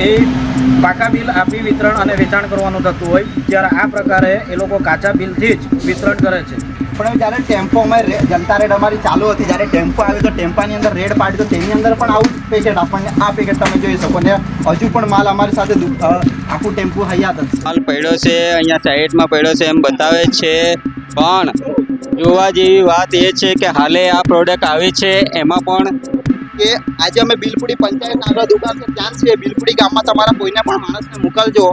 એ પાકા બિલ આપી વિતરણ અને વેચાણ કરવાનું થતું હોય, ત્યારે આ પ્રકારે એ લોકો કાચા બિલથી જ વિતરણ કરે છે. પણ જ્યારે ટેમ્પો અમે જનતા રેડ અમારી ચાલુ હતી. જ્યારે ટેમ્પો આવ્યો તો ટેમ્પાની અંદર રેડ પાડી તો તેની અંદર પણ આવું પેકેટ આપણને આ પેકેટ તમે જોઈ શકો. ને હજુ પણ માલ અમારી સાથે આખું ટેમ્પો હૈયાત જ માલ પડ્યો છે અહીંયા સાઈડમાં પડ્યો છે એમ બતાવે છે. પણ જોવા જેવી વાત એ છે કે હાલે આ પ્રોડક્ટ આવી છે એમાં પણ કે આજે અમે બિલપુડી પંચાયત આગળ દુકાન છે ત્યાં છે. બિલપુડી ગામમાં તમારા કોઈને પણ માણસને મોકલજો.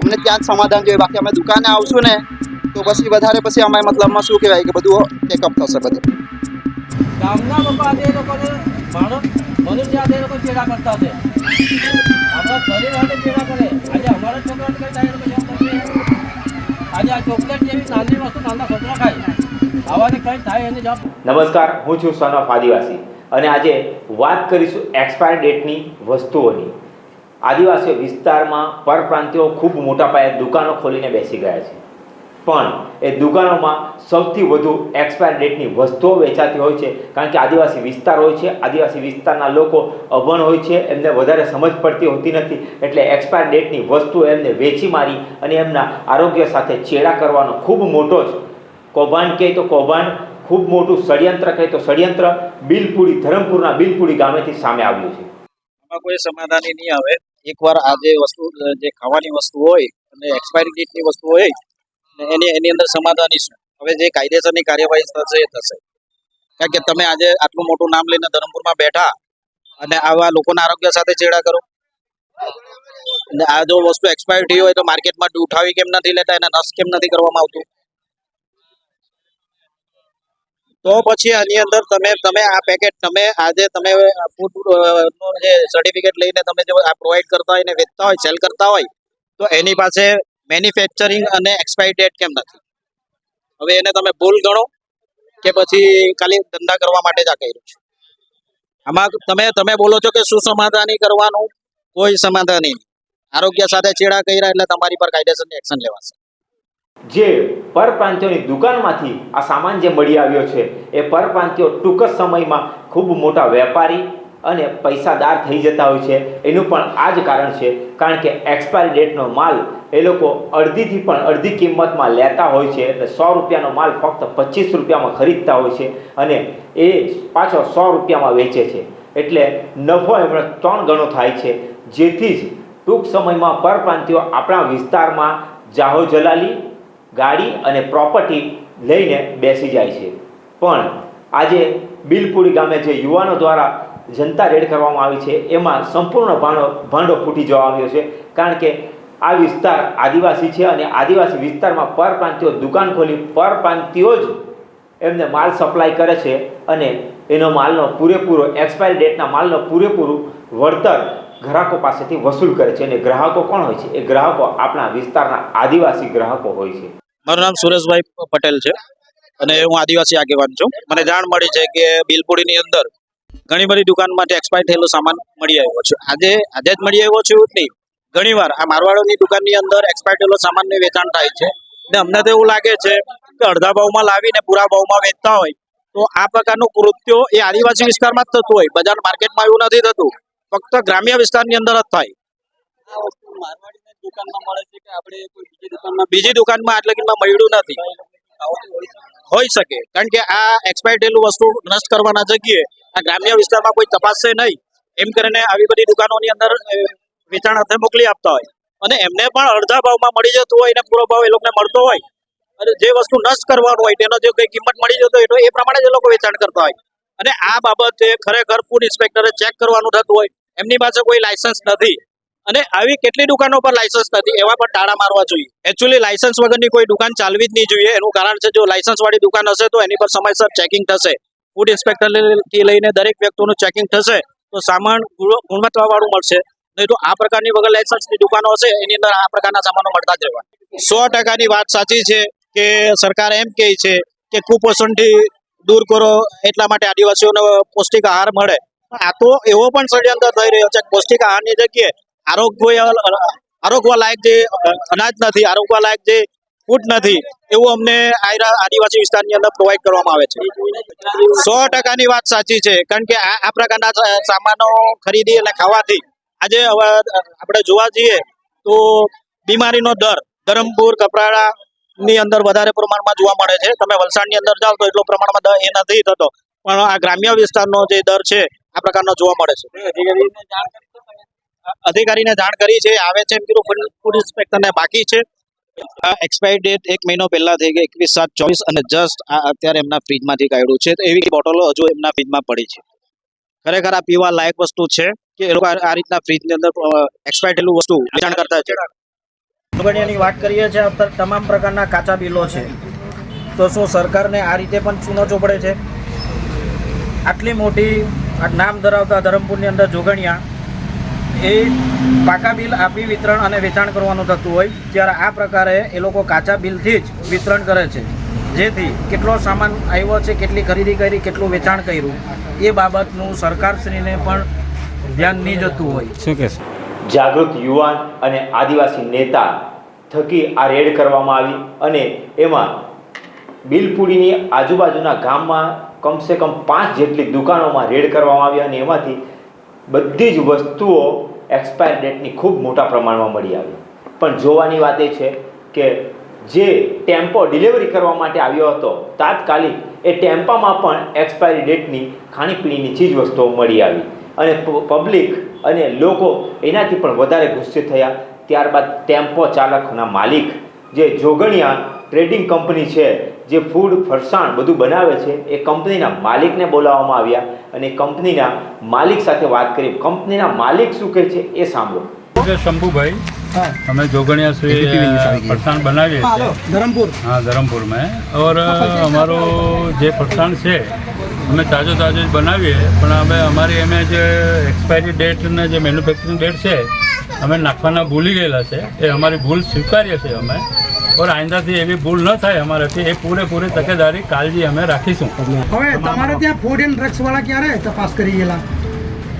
અમને ત્યાં જ સમાધાન જોઈએ. બાકી અમે દુકાને આવશું ને તો પછી વધારે પછી અમારે મતલબમાં શું કહેવાય કે બધું ટેકઅપ થશે બધું. ગામના લોકો આજે એ લોકોને માણસ મનુષ્ય આજે એ લોકો ચેડા કરતા છે. આપણા શરીર માટે ચેડા કરે. આજે અમારા છોકરાને કઈ થાય. આજે આ ચોકલેટ જેવી નાની વસ્તુ નાના છોકરા ખાય. આવાને કઈ થાય એની જવાબ નમસ્કાર હું છું સન ઓફ આદિવાસી. અને આજે વાત કરીશું એક્સપાયર ડેટની વસ્તુઓની. આદિવાસી વિસ્તારમાં પરપ્રાંતિઓ ખૂબ મોટા પાયે દુકાનો ખોલીને બેસી ગયા છે. પણ એ દુકાનોમાં સૌથી વધુ એક્સપાયર ડેટની વસ્તુઓ વેચાતી હોય છે. કારણ કે આદિવાસી વિસ્તાર હોય છે. આદિવાસી વિસ્તારના લોકો અભણ હોય છે. એમને વધારે સમજ પડતી હોતી નથી. એટલે એક્સપાયર ડેટની વસ્તુઓ એમને વેચી મારી અને એમના આરોગ્ય સાથે ચેડા કરવાનો ખૂબ મોટો જ કૌભાંડ કહે તો કૌભાંડ, ખૂબ મોટું ષડયંત્ર કહે તો ષડયંત્ર બિલપુરી ધરમપુરના બિલપુરી ગામેથી સામે આવ્યું છે. આમાં કોઈ સમાધાની નહીં આવે. એકવાર આ જે વસ્તુ જે ખાવાની વસ્તુ હોય અને એક્સપાયરી ડેટની વસ્તુ હોય એની એની અંદર સમાધાની હવે જે કાયદેસરની કાર્યવાહી થશે, એ થશે. કારણ કે તમે આજે આટલું મોટું નામ લઈને ધરમપુરમાં બેઠા અને આવા લોકોના આરોગ્ય સાથે ચેડા કરો. અને આ જો વસ્તુ એક્સપાયર થઈ હોય તો માર્કેટમાં ઉઠાવી કેમ નથી લેતા, એને નસ કેમ નથી કરવામાં આવતું? તો પછી આની અંદર તમે તમે આ પેકેટ તમે આજે તમે ફૂડ જે સર્ટિફિકેટ લઈને તમે જો આ પ્રોવાઈડ કરતા હોય ને વેચતા હોય સેલ કરતા હોય, તો એની પાસે મેન્યુફેક્ચરિંગ અને એક્સપાયરી ડેટ કેમ નથી? હવે એને તમે ભૂલ ગણો કે પછી ખાલી ધંધા કરવા માટે જ આ કર્યું છે. આમાં તમે તમે બોલો છો કે શું સમાધાની કરવાનું? કોઈ સમાધાની આરોગ્ય સાથે ચેડા કર્યા એટલે તમારી પર કાયદેસરની એક્શન લેવાશે. જે પરપ્રાંતિયોની દુકાનમાંથી આ સામાન જે મળી આવ્યો છે, એ પરપ્રાંતિયો ટૂંક સમયમાં ખૂબ મોટા વેપારી અને પૈસાદાર થઈ જતા હોય છે. એનું પણ આ જ કારણ છે. કારણ કે એક્સપાયરી ડેટનો માલ એ લોકો અડધીથી પણ અડધી કિંમતમાં લેતા હોય છે એટલે સો રૂપિયાનો માલ ફક્ત પચીસ રૂપિયામાં ખરીદતા હોય છે અને એ પાછો સો રૂપિયામાં વેચે છે. એટલે નફો એમણે ત્રણ ગણો થાય છે. જેથી જ ટૂંક સમયમાં પરપ્રાંતિઓ આપણા વિસ્તારમાં જાહો જલાલી, ગાડી અને પ્રોપર્ટી લઈને બેસી જાય છે. પણ આજે બિલપુડી ગામે જે યુવાનો દ્વારા જનતા રેડ કરવામાં આવી છે. એમાં સંપૂર્ણ ભાંડો ભાંડો ફૂટી જવા આવ્યો છે. કારણ કે આ વિસ્તાર આદિવાસી છે અને આદિવાસી વિસ્તારમાં પરપ્રાંતિઓ દુકાન ખોલી, પરપ્રાંતિઓ જ એમને માલ સપ્લાય કરે છે અને એનો માલનો પૂરેપૂરો, એક્સપાયરી ડેટના માલનો પૂરેપૂરું વળતર ગ્રાહકો પાસેથી વસૂલ કરે છે અને ગ્રાહકો કોણ હોય છે? એ ગ્રાહકો આપણા વિસ્તારના આદિવાસી ગ્રાહકો હોય છે. મારું નામ સુરેશભાઈ પટેલ છે અને હું આદિવાસી આગેવાન છું. મને જાણ મળી છે કે બિલપુડીની અંદર ઘણી બધી દુકાનમાંથી એક્સપાયર થયેલો સામાન મળી આવ્યો છે. આજે આજે જ મળી આવ્યો છે એવું જ નહીં. ઘણીવાર આ મારવાડોની દુકાનની અંદર એક્સપાયર થયેલો સામાનનું વેચાણ થાય છે. ને અમને તો એવું લાગે છે કે અડધા ભાવમાં લાવીને પૂરા ભાવમાં વેચતા હોય તો આ પ્રકારનું કૃત્યો એ આદિવાસી વિસ્તારમાં જ થતું હોય. બજાર માર્કેટમાં એવું નથી થતું. ફક્ત ગ્રામ્ય વિસ્તારની અંદર જ થાય. બીજી દુકાનમાં? આટલા કિંમતમાં મળ્યું નથી. હોઈ શકે. કારણ કે આ એક્સપાયર થયેલું વસ્તુ નષ્ટ કરવાના જગ્યાએ આ ગ્રામ્ય વિસ્તારમાં કોઈ તપાસશે નહીં. એમ કરીને આવી બધી દુકાનોની અંદર વેચાણ હાથે મોકલી આપતા હોય. અને એમને પણ અડધા ભાવમાં મળી જતું હોય અને પૂરો ભાવ એ લોકોને મળતો હોય. અને જે વસ્તુ નષ્ટ કરવાનું હોય, તેનો જે કઈ કિંમત મળી જતો હોય, તો એ પ્રમાણે જ એ લોકો વેચાણ કરતા હોય. અને આ બાબતે ખરેખર ફૂડ ઇન્સ્પેક્ટરે ચેક કરવાનું થતું હોય, એમની પાસે કોઈ લાયસન્સ નથી. અને આવી કેટલી દુકાનો પર લાયસન્સ નથી, એવા પર ટાળા મારવા જોઈએ. એકચ્યુઅલી લાયસન્સ વગરની કોઈ દુકાન ચાલવી જ નહીં જોઈએ. એનું કારણ છે, જો લાયસન્સ વાળી દુકાન હશે, તો એની પર સમયસર ચેકિંગ થશે. ફૂડ ઇન્સ્પેક્ટરથી લઈને દરેક વ્યક્તિનું ચેકિંગ થશે, તો સામાન ગુણવત્તાવાળું મળશે. નહીં તો આ પ્રકારની વગર લાયસન્સની દુકાનો હશે, એની અંદર આ પ્રકારના સામાનો મળતા જ રહેવાના. સો ટકાની વાત સાચી છે કે સરકાર એમ કહે છે કે કુપોષણથી દૂર કરો, એટલા માટે આદિવાસીઓને પૌષ્ટિક આહાર મળે. આ તો એવો પણ ષડયંત્ર થઈ રહ્યો છે પૌષ્ટિક આહારની જગ્યાએ આરોગ્ય આરોગવા લાયક જે અનાજ નથી આરોગવા લાયક જે ફૂડ નથી, એવું અમને આદિવાસી વિસ્તારની અંદર પ્રોવાઈડ કરવામાં આવે છે. સો ટકાની વાત સાચી છે, કારણ કે આ પ્રકારના સામાનો ખરીદી અને ખાવાથી આજે હવે આપણે જોવા જઈએ તો બીમારીનો દર ધરમપુર કપરાડા ની અંદર વધારે પ્રમાણમાં જોવા મળે છે. તમે વલસાડની અંદર જાઓ તો એટલો પ્રમાણમાં દર એ નથી થતો, પણ આ ગ્રામ્ય વિસ્તારનો જે દર છે, આ પ્રકારનો જોવા મળે છે. અધિકારીને જાણ કરી છે, આવે છે એમ કીધું ફૂડ ઇન્સ્પેક્ટરને બાકી છે. એક્સપાયર ડેટ એક મહિનો પહેલા થઈ ગઈ, એકવીસ સાત ચોવીસ અને જસ્ટ આ અત્યારે એમના ફ્રીજમાંથી કાઢ્યું છે. એવી બોટલો હજુ એમના ફ્રીજમાં પડી છે. ખરેખર આ પીવા લાયક વસ્તુ છે કે એ લોકો આ આ રીતના ફ્રીજની અંદર એક્સપાયર થયેલું વસ્તુ વેચાણ કરતા છે. જોગણિયાની વાત કરીએ છીએ, અત્યારે તમામ પ્રકારના કાચા બિલો છે. તો શું સરકારને આ રીતે પણ ચૂનો ચોપડે છે? આટલી મોટી નામ ધરાવતા ધરમપુરની અંદર જોગણિયા એ પાકા બિલ આપી વિતરણ અને વેચાણ કરવાનું થતું હોય ત્યારે આ પ્રકારે એ લોકો કાચા બિલથી જ વિતરણ કરે છે. જેથી કેટલો સામાન આવ્યો છે કેટલી ખરીદી કરી કેટલું વેચાણ કર્યું એ બાબતનું સરકારશ્રીને પણ ધ્યાન નહીં જતું હોય. શું કે જાગૃત યુવાન અને આદિવાસી નેતા થકી આ રેડ કરવામાં આવી અને એમાં બિલપુડીની આજુબાજુના ગામમાં કમસે કમ પાંચ જેટલી દુકાનોમાં રેડ કરવામાં આવી અને એમાંથી બધી જ વસ્તુઓ એક્સપાયર ડેટની ખૂબ મોટા પ્રમાણમાં મળી આવી. પણ જોવાની વાત એ છે કે જે ટેમ્પો ડિલિવરી કરવા માટે આવ્યો હતો, તાત્કાલિક એ ટેમ્પામાં પણ એક્સપાયરી ડેટની ખાણીપીણીની ચીજ વસ્તુઓ મળી આવી. અને પબ્લિક અને લોકો એનાથી પણ વધારે ગુસ્સે થયા. ત્યારબાદ ટેમ્પો ચાલકના માલિક જે જોગણિયા ટ્રેડિંગ કંપની છે જે ફૂડ ફરસાણ બધું બનાવે છે એ કંપનીના માલિકને બોલાવવામાં આવ્યા અને કંપનીના માલિક સાથે વાત કરી. કંપનીના માલિક શું કહે છે એ સાંભળો. શંભુભાઈ? અમે જોગણિયા સે ફરસાણ બનાવીએ છીએ. ધરમપુર. હા ધરમપુર મેં ઓર અમારો જે ફરસાણ છે અમે તાજો તાજો જ બનાવીએ પણ અમે અમારી અમે જે એક્સપાયરી ડેટને જે મેન્યુફેક્ચરિંગ ડેટ છે અમે નાખવાના ભૂલી ગયેલા છે. એ અમારી ભૂલ સ્વીકારીએ છીએ અમે. ઓર આઈંદાથી એવી ભૂલ ન થાય અમારાથી. એ પૂરેપૂરી તકેદારી કાળજી અમે રાખીશું. હવે તમારે ત્યાં ફૂડ એન્ડ ડ્રગ્સ વાળા ક્યારે તપાસ કરી ગયેલા?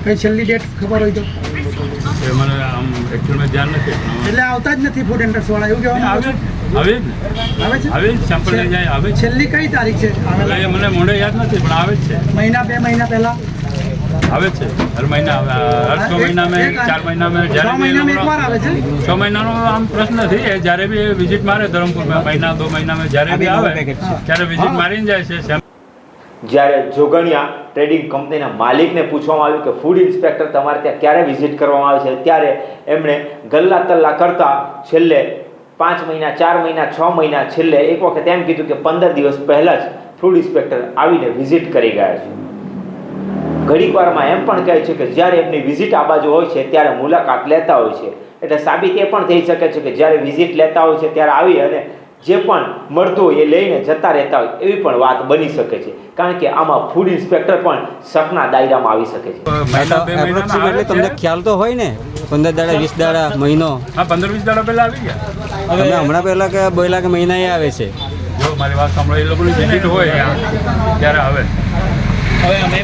કઈ છેલ્લી ડેટ ખબર હોય તો? એ મને આમ એકચ્યુઅલમાં ધ્યાન નથી. એટલે આવતા જ નથી ફૂડ એન્ડ ડ્રગ્સ વાળા એવું કહેવા આવે આવે આવે છે? આવે સેમ્પલ લઈ જાય આવે છેલ્લી કઈ તારીખ છે? મને મોઢે યાદ નથી પણ આવે છે. મહિના બે મહિના પહેલા? આવે છે. હર મહિના હર છ મહિના મેં ચાર મહિના મેં જ્યારે છે મહિનાનો આમ પ્રશ્ન નથી એ જ્યારે બી વિઝિટ મારે ધરમપુરમાં મહિના દો મહિના મેં જ્યારે બી આવે ત્યારે વિઝિટ મારીને જાય છે જ્યારે જોગણિયા ટ્રેડિંગ કંપનીના માલિકને પૂછવામાં આવ્યું કે ફૂડ ઇન્સ્પેક્ટર તમારે ત્યાં ક્યારે વિઝિટ કરવામાં આવે છે ત્યારે એમણે ગલ્લા તલ્લા કરતા છેલ્લે પાંચ મહિના ચાર મહિના છ મહિના છેલ્લે એક વખત એમ કીધું કે પંદર દિવસ પહેલાં જ ફૂડ ઇન્સ્પેક્ટર આવીને વિઝિટ કરી ગયા છે. ઘડીક વારમાં એમ પણ કહે છે કે જ્યારે એમની વિઝિટ આ બાજુ હોય છે ત્યારે મુલાકાત લેતા હોય છે. એટલે સાબિત એ પણ થઈ શકે છે કે જ્યારે વિઝિટ લેતા હોય છે ત્યારે આવી અને જે પણ મળતું હોય એ લઈને જતા રહેતા હોય એવી પણ વાત બની શકે છે. કારણ કે આમાં ફૂડ ઇન્સ્પેક્ટર પણ શકના દાયરામાં આવી શકે છે. એટલે તમને ખ્યાલ તો હોય ને? પંદર દાડા વીસ દાડા મહિનો? હા પંદર વીસ દાડા પહેલા આવી ગયા. તમે હમણાં પહેલા કે પહેલા કે મહિના એ આવે છે. જો મારી વાત સાંભળો એ લોકોની વિઝિટ હોય ત્યારે આવે. અને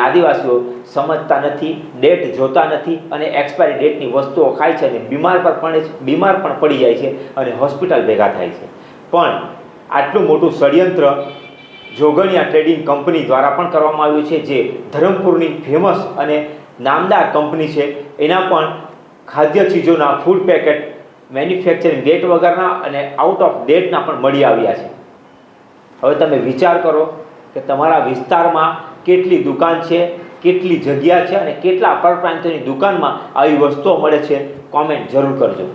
આદિવાસીઓ સમજતા નથી ડેટ જોતા નથી અને એક્સપાયરી ડેટની વસ્તુઓ ખાય છે અને બીમાર પર પણ બીમાર પણ પડી જાય છે અને હોસ્પિટલ ભેગા થાય છે. પણ આટલું મોટું ષડયંત્ર જોગણિયા ટ્રેડિંગ કંપની દ્વારા પણ કરવામાં આવ્યું છે, જે ધરમપુરની ફેમસ અને નામદાર કંપની છે. એના પણ ખાદ્ય ચીજોના ફૂડ પેકેટ મેન્યુફેક્ચરિંગ ડેટ વગરના અને આઉટ ઓફ ડેટના પણ મળી આવ્યા છે. હવે તમે વિચાર કરો કે તમારા વિસ્તારમાં કેટલી દુકાન છે, કેટલી જગ્યા છે અને કેટલા પરપ્રાંતની દુકાનમાં આવી વસ્તુઓ મળે છે કોમેન્ટ જરૂર કરજો.